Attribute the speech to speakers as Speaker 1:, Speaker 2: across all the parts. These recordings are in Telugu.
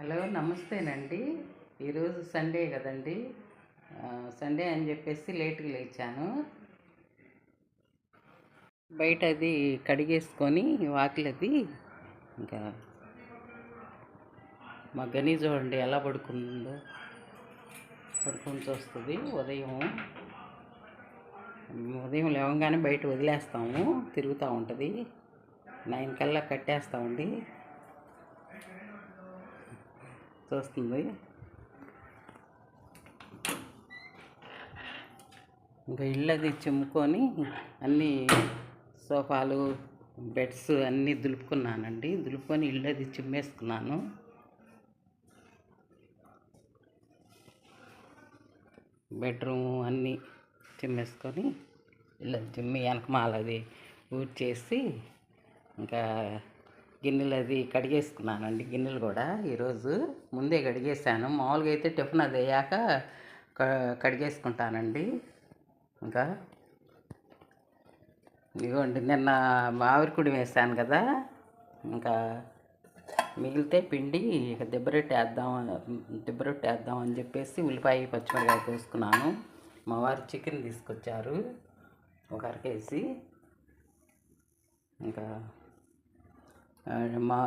Speaker 1: హలో నమస్తేనండి. ఈరోజు సండే కదండి. సండే అని చెప్పేసి లేట్గా లేచాను. బయట అది కడిగేసుకొని వాకిలది ఇంకా మా గని చూడండి ఎలా పడుకుందో పడుకొని చూస్తుంది. ఉదయం ఉదయం లేవగానే బయట వదిలేస్తాము. తిరుగుతూ ఉంటుంది. నైన్ కల్లా కట్టేస్తామండి చూస్తుంది ఇంకా ఇల్లు అది చిమ్ముకొని అన్నీ సోఫాలు బెడ్స్ అన్నీ దులుపుకున్నానండి. దులుపుకొని ఇల్లు అది చిమ్మేసుకున్నాను. బెడ్రూమ్ అన్నీ చిమ్మేసుకొని ఇల్లు చిమ్మి వెనకమాలది ఊడ్చేసి ఇంకా గిన్నెలు అది కడిగేసుకున్నానండి గిన్నెలు కూడా. ఈరోజు ముందే కడిగేసాను మామూలుగా అయితే టిఫిన్ అది అయ్యాక క- కడిగేసుకుంటానండి. ఇంకా ఇదిగోండి నిన్న ఆవిరికుడి వేసాను కదా. ఇంకా మిగిలితే పిండి ఇక దెబ్బరొట్టి వేద్దాం దెబ్బరొట్టి వేద్దాం అని చెప్పేసి ఉల్లిపాయ పచ్చిమిరకాయ కోసుకున్నాను. మా వారు చికెన్ తీసుకొచ్చారు. ఒక అరకేసి ఇంకా మా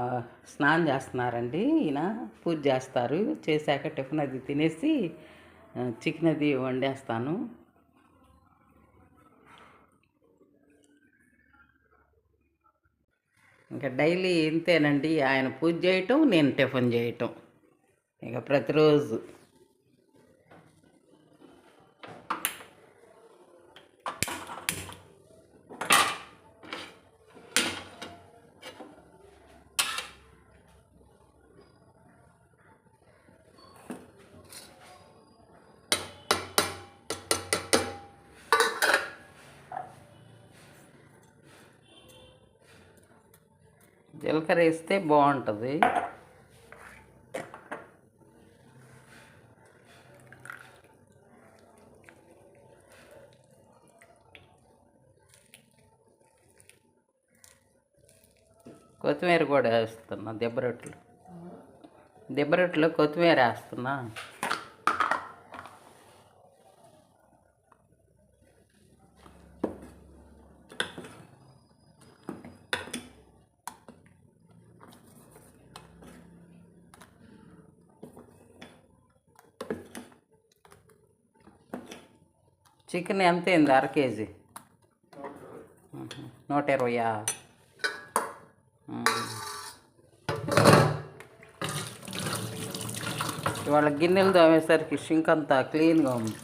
Speaker 1: స్నానం చేస్తున్నారండి. ఈయన పూజ చేస్తారు. చేశాక టిఫిన్ అది తినేసి చికెన్ అది వండేస్తాను. ఇంకా డైలీ ఇంతేనండి. ఆయన పూజ చేయటం నేను టిఫిన్ చేయటం. ఇక ప్రతిరోజు. జీలకర్ర వేస్తే బాగుంటుంది. కొత్తిమీర కూడా వేస్తున్నా దెబ్బరొట్లు రొట్టెలు కొత్తిమీర వేస్తున్నా. చికెన్ ఎంత అయింది? అర కేజీ. నూట ఇరవయా. ఇవాళ గిన్నెలు తోమేసరికి షింక్ అంతా క్లీన్గా ఉంది.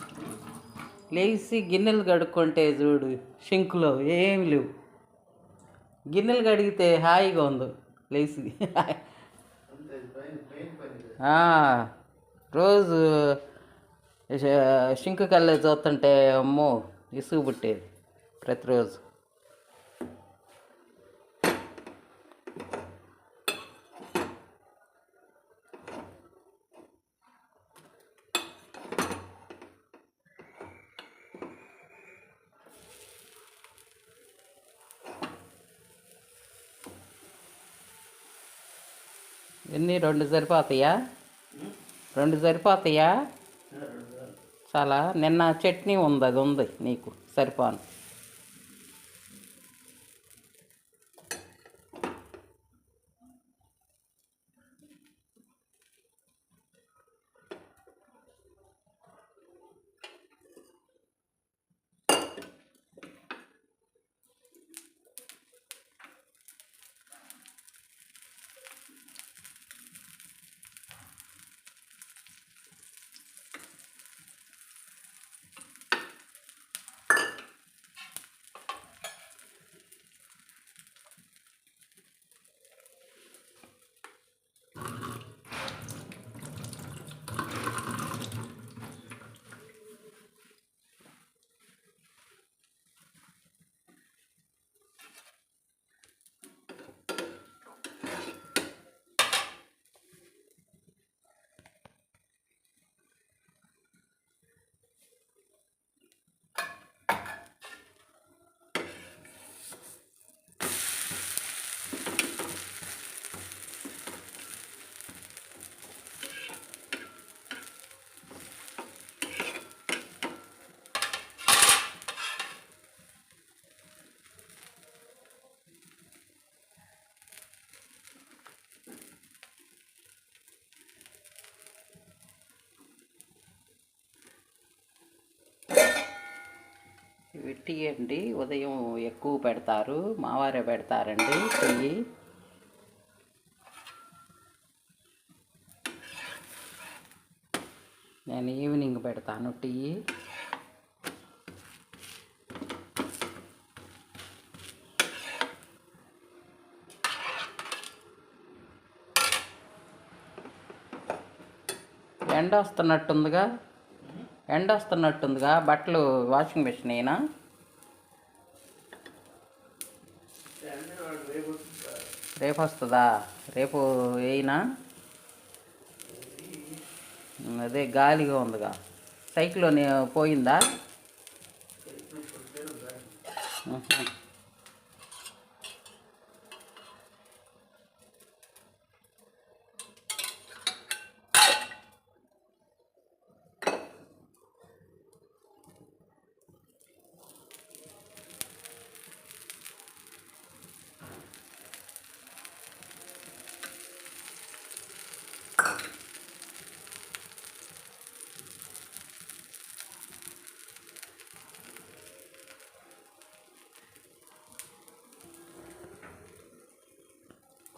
Speaker 1: లేచి గిన్నెలు కడుక్కుంటే చూడు షింకులో ఏమి లేవు. గిన్నెలు కడిగితే హాయిగా ఉంది లేచి. రోజు షింకు కళ్ళే చూస్తుంటే అమ్మో ఇసుగు పుట్టేది ప్రతిరోజు. ఎన్ని రెండు సరిపోతాయా? రెండు సరిపోతాయా? చాలా నిన్న చట్నీ ఉంది అది ఉంది నీకు సరిపోను. ఇవి టీ అండి. ఉదయం ఎక్కువ పెడతారు. మావారే పెడతారండి టీ. నేను ఈవినింగ్ పెడతాను టీ. ఎండ వస్తున్నట్టుందిగా. ఎండ వస్తున్నట్టుందిగా. బట్టలు వాషింగ్ మెషిన్ అయినా రేపు వస్తుందా రేపు వేయినా అదే గాలిగా ఉందిగా. సైకిల్లో పోయిందా?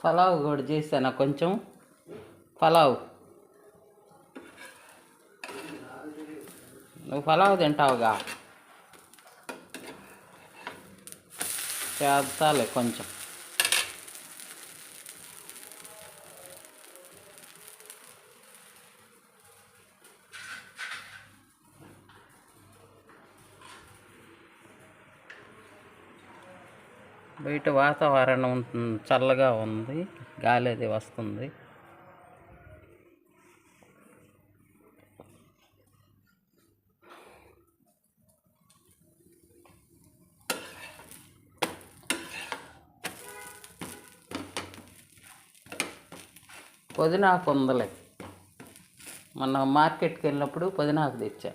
Speaker 1: పలావ్ కూడా చేశాను కొంచెం? పలావ్. నువ్వు పలావ్ తింటావుగా. చేస్తాలే కొంచెం. బయట వాతావరణం చల్లగా ఉంది గాలి అది వస్తుంది. పుదీనాకు ఉందలే. మొన్న మార్కెట్కి వెళ్ళినప్పుడు పుదీనాకు తెచ్చా.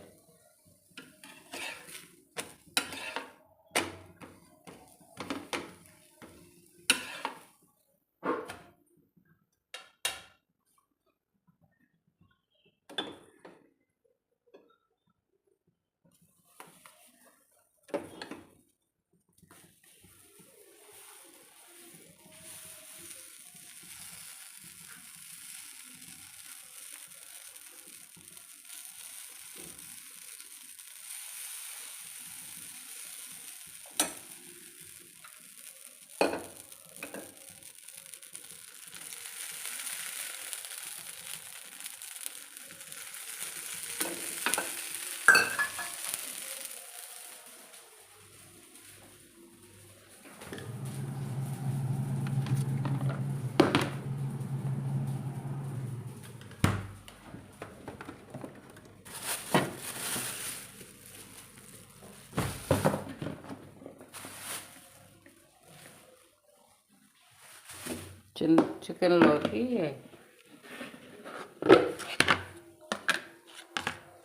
Speaker 1: చిన్ చికెన్లోకి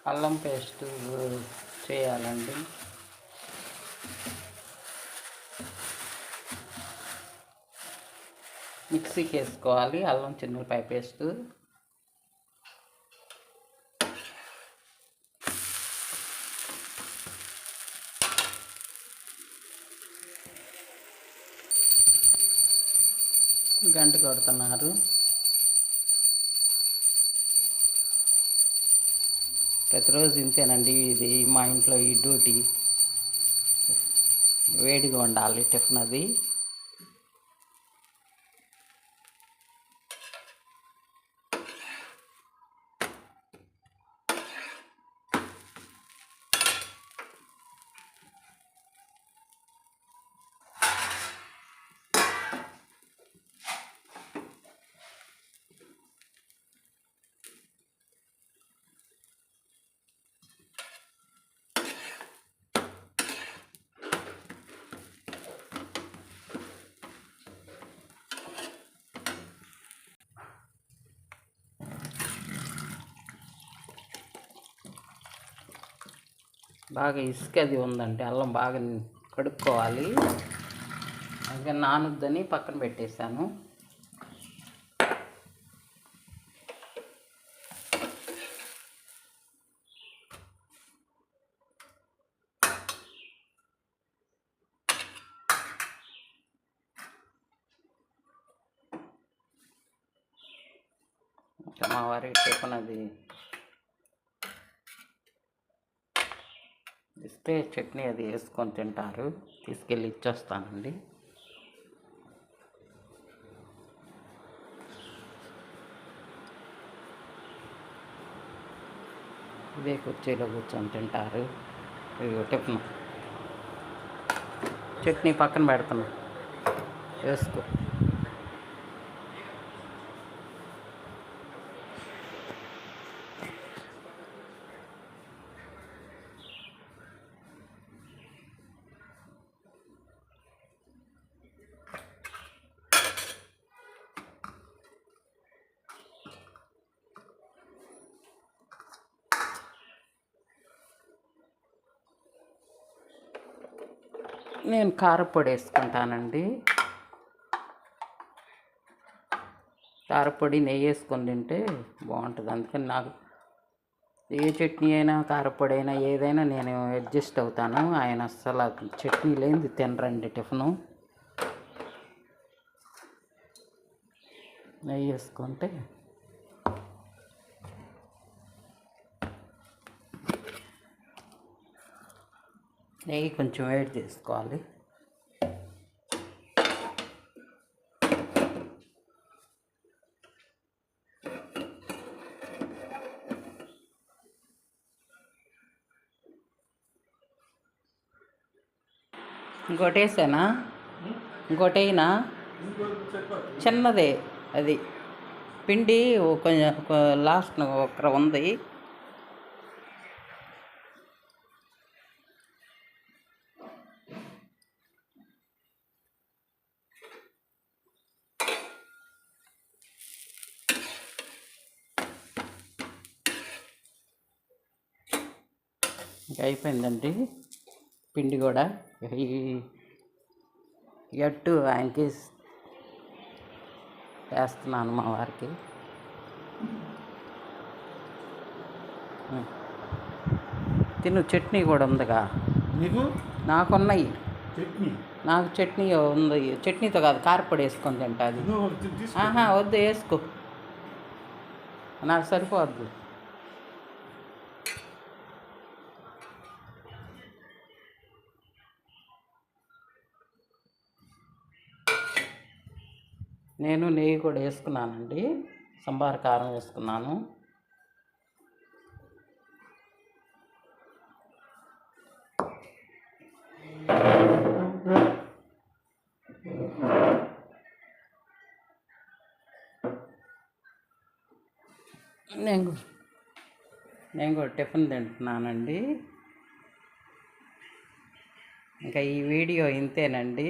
Speaker 1: అల్లం పేస్ట్ చేయాలండి. మిక్సీకి వేసుకోవాలి. అల్లం చిన్నపాయ పేస్ట్. గంట కొడుతున్నారు. ప్రతిరోజు ఇంతేనండి ఇది మా ఇంట్లో ఈ డ్యూటీ. వేడిగా ఉండాలి టిఫిన్ అది. బాగా ఇసుక అది ఉందంటే అల్లం బాగా కడుక్కోవాలి. బాగా నానుద్దని పక్కన పెట్టేశాను. మా వారి టిఫిన్ అది ఇస్తే చట్నీ అది వేసుకొని తింటారు. తీసుకెళ్ళి ఇచ్చొస్తానండి. ఇదే కుర్చీలో కూర్చొని తింటారు. టిఫిన్. చట్నీ పక్కన పెడుతున్నా వేసుకో. నేను కారపొడి వేసుకుంటానండి. కారపొడి నెయ్యి వేసుకొని తింటే బాగుంటుంది. అందుకని నాకు ఏ చట్నీ అయినా కారపొడి అయినా ఏదైనా నేను అడ్జస్ట్ అవుతాను. ఆయన అస్సలు చట్నీ లేనిది తినరండి టిఫిను. నెయ్యి వేసుకుంటే నెయ్యి కొంచెం వేడి చేసుకోవాలి. ఇంకోటి వేసానా చిన్నదే అది. పిండి కొంచెం లాస్ట్ ఒక ఉంది ఇంకా అయిపోయిందండి. పిండి కూడా. ఈ ఎట్టు ఆయనకి వేస్తున్నాను మా వారికి. తిను చట్నీ కూడా ఉందిగా.
Speaker 2: నీకు?
Speaker 1: నాకున్నాయి.
Speaker 2: చట్నీ?
Speaker 1: నాకు చట్నీ ఉంది. చట్నీతో కాదు కారపొడి వేసుకొని తింటుంది
Speaker 2: ఇదిగో తీ- తీసుకో.
Speaker 1: ఆహా వద్దు వేసుకో. నాకు సరిపోద్దు. నేను నెయ్యి కూడా వేసుకున్నానండి. సంబార కారం వేసుకున్నాను. నేను నేను కూడా టిఫిన్ తింటున్నానండి. ఇంకా ఈ వీడియో ఇంతేనండి.